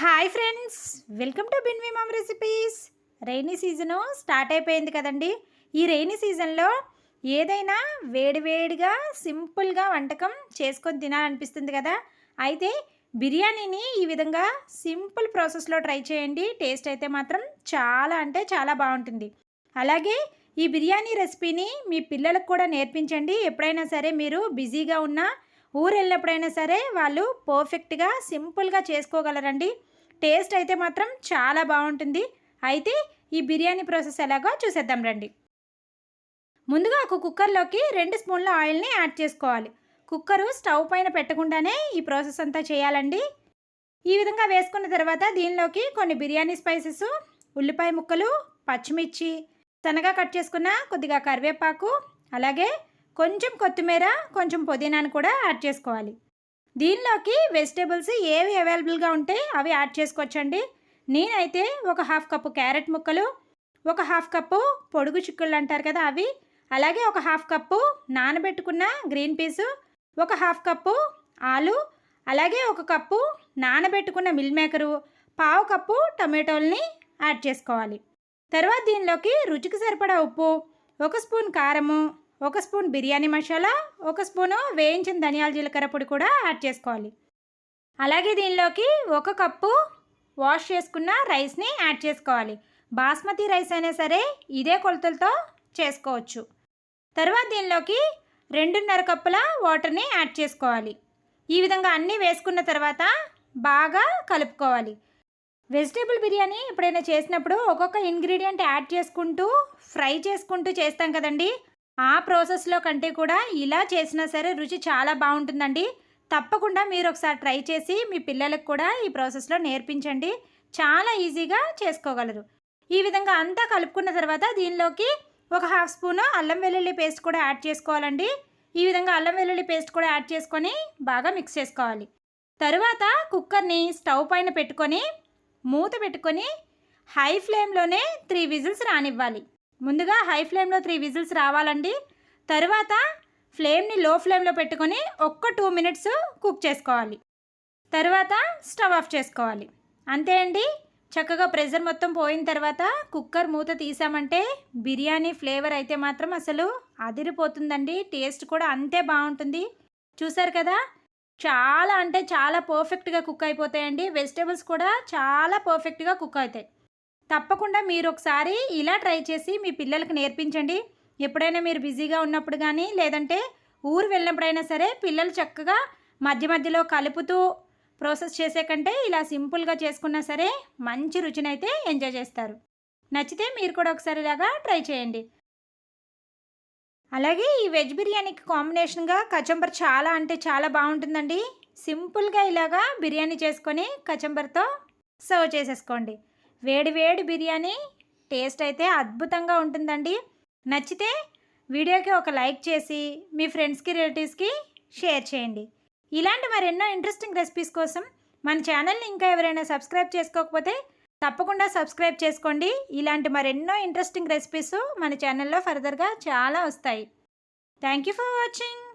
Hi friends welcome to బిన్వి mom recipes rainy season start అయిపోయింది కదండి. ఈ రైనీ సీజన్లో ఏదైనా వేడివేడిగా సింపుల్గా వంటకం చేసుకొని తినాలనిపిస్తుంది కదా. అయితే బిర్యానీని ఈ విధంగా సింపుల్ ప్రాసెస్లో ట్రై చేయండి. టేస్ట్ అయితే మాత్రం చాలా అంటే చాలా బాగుంటుంది. అలాగే ఈ బిర్యానీ రెసిపీని మీ పిల్లలకు కూడా నేర్పించండి. ఎప్పుడైనా సరే మీరు బిజీగా ఉన్నా ఊరు వెళ్ళినప్పుడైనా సరే వాళ్ళు పర్ఫెక్ట్గా సింపుల్గా చేసుకోగలరండి. టేస్ట్ అయితే మాత్రం చాలా బాగుంటుంది. అయితే ఈ బిర్యానీ ప్రాసెస్ ఎలాగో చూసేద్దాం రండి. ముందుగా ఒక కుక్కర్లోకి రెండు స్పూన్ల ఆయిల్ని యాడ్ చేసుకోవాలి. కుక్కరు స్టవ్ పైన పెట్టకుండానే ఈ ప్రాసెస్ అంతా చేయాలండి. ఈ విధంగా వేసుకున్న తర్వాత దీనిలోకి కొన్ని బిర్యానీ స్పైసెస్ ఉల్లిపాయ ముక్కలు పచ్చిమిర్చి సన్నగా కట్ చేసుకున్న కొద్దిగా కరివేపాకు అలాగే కొంచెం కొత్తిమీర కొంచెం పుదీనాను కూడా యాడ్ చేసుకోవాలి. దీనిలోకి వెజిటేబుల్స్ ఏవి అవైలబుల్గా ఉంటే అవి యాడ్ చేసుకోవచ్చండి. నేనైతే ఒక హాఫ్ కప్పు క్యారెట్ ముక్కలు ఒక హాఫ్ కప్పు పొడుగు చిక్కుళ్ళు అంటారు కదా అవి అలాగే ఒక హాఫ్ కప్పు నానబెట్టుకున్న గ్రీన్ పీసు ఒక హాఫ్ కప్పు ఆలు అలాగే ఒక కప్పు నానబెట్టుకున్న మిల్ మేకరు పావు కప్పు టమాటోల్ని యాడ్ చేసుకోవాలి. తర్వాత దీనిలోకి రుచికి సరిపడా ఉప్పు ఒక స్పూన్ కారము ఒక స్పూన్ బిర్యానీ మసాలా ఒక స్పూను వేయించిన ధనియాల జీలకర్ర పొడి కూడా యాడ్ చేసుకోవాలి. అలాగే దీనిలోకి ఒక కప్పు వాష్ చేసుకున్న రైస్ని యాడ్ చేసుకోవాలి. బాస్మతి రైస్ అయినా సరే ఇదే కొలతలతో చేసుకోవచ్చు. తర్వాత దీనిలోకి రెండున్నర కప్పుల వాటర్ని యాడ్ చేసుకోవాలి. ఈ విధంగా అన్నీ వేసుకున్న తర్వాత బాగా కలుపుకోవాలి. వెజిటేబుల్ బిర్యానీ ఎప్పుడైనా చేసినప్పుడు ఒక్కొక్క ఇంగ్రీడియంట్ యాడ్ చేసుకుంటూ ఫ్రై చేసుకుంటూ చేస్తాం కదండి. ఆ ప్రాసెస్లో కంటే కూడా ఇలా చేసినా సరే రుచి చాలా బాగుంటుందండి. తప్పకుండా మీరు ఒకసారి ట్రై చేసి మీ పిల్లలకు కూడా ఈ ప్రాసెస్లో నేర్పించండి. చాలా ఈజీగా చేసుకోగలరు. ఈ విధంగా అంతా కలుపుకున్న తర్వాత దీనిలోకి ఒక హాఫ్ స్పూను అల్లం వెల్లుల్లి పేస్ట్ కూడా యాడ్ చేసుకోవాలండి. ఈ విధంగా అల్లం వెల్లుల్లి పేస్ట్ కూడా యాడ్ చేసుకొని బాగా మిక్స్ చేసుకోవాలి. తరువాత కుక్కర్ని స్టవ్ పైన పెట్టుకొని మూత పెట్టుకొని హై ఫ్లేమ్లోనే త్రీ విజిల్స్ రానివ్వాలి. ముందుగా హై ఫ్లేమ్లో త్రీ విజిల్స్ రావాలండి. తరువాత ఫ్లేమ్ని లో ఫ్లేమ్లో పెట్టుకొని ఒక్క టూ మినిట్స్ కుక్ చేసుకోవాలి. తర్వాత స్టవ్ ఆఫ్ చేసుకోవాలి. అంతే అండి. చక్కగా ప్రెషర్ మొత్తం పోయిన తర్వాత కుక్కర్ మూత తీసామంటే బిర్యానీ ఫ్లేవర్ అయితే మాత్రం అసలు అదిరిపోతుందండి. టేస్ట్ కూడా అంతే బాగుంటుంది. చూసారు కదా? చాలా అంటే చాలా పర్ఫెక్ట్గా కుక్ అయిపోతాయండి. వెజిటేబుల్స్ కూడా చాలా పర్ఫెక్ట్గా కుక్ అవుతాయి. తప్పకుండా మీరు ఒకసారి ఇలా ట్రై చేసి మీ పిల్లలకు నేర్పించండి. ఎప్పుడైనా మీరు బిజీగా ఉన్నప్పుడు కానీ లేదంటే ఊరు వెళ్ళినప్పుడైనా సరే పిల్లలు చక్కగా మధ్య మధ్యలో కలుపుతూ ప్రాసెస్ చేసే కంటే ఇలా సింపుల్గా చేసుకున్నా సరే మంచి రుచినైతే ఎంజాయ్ చేస్తారు. నచ్చితే మీరు కూడా ఒకసారి ఇలాగా ట్రై చేయండి. అలాగే ఈ వెజ్ బిర్యానీకి కాంబినేషన్గా కచంబర్ చాలా అంటే చాలా బాగుంటుందండి. సింపుల్గా ఇలాగా బిర్యానీ చేసుకొని కచంబర్తో సర్వ్ చేసేసుకోండి. వేడివేడి బిర్యానీ టేస్ట్ అయితే అద్భుతంగా ఉంటుందండి. నచ్చితే వీడియోకి ఒక లైక్ చేసి మీ ఫ్రెండ్స్కి రిలేటివ్స్కి షేర్ చేయండి. ఇలాంటి మరెన్నో ఇంట్రెస్టింగ్ రెసిపీస్ కోసం మన ఛానల్ని ఇంకా ఎవరైనా సబ్స్క్రైబ్ చేసుకోకపోతే తప్పకుండా సబ్స్క్రైబ్ చేసుకోండి. ఇలాంటి మరెన్నో ఇంట్రెస్టింగ్ రెసిపీస్ మన ఛానల్లో ఫర్దర్గా చాలా వస్తాయి. Thank you for watching.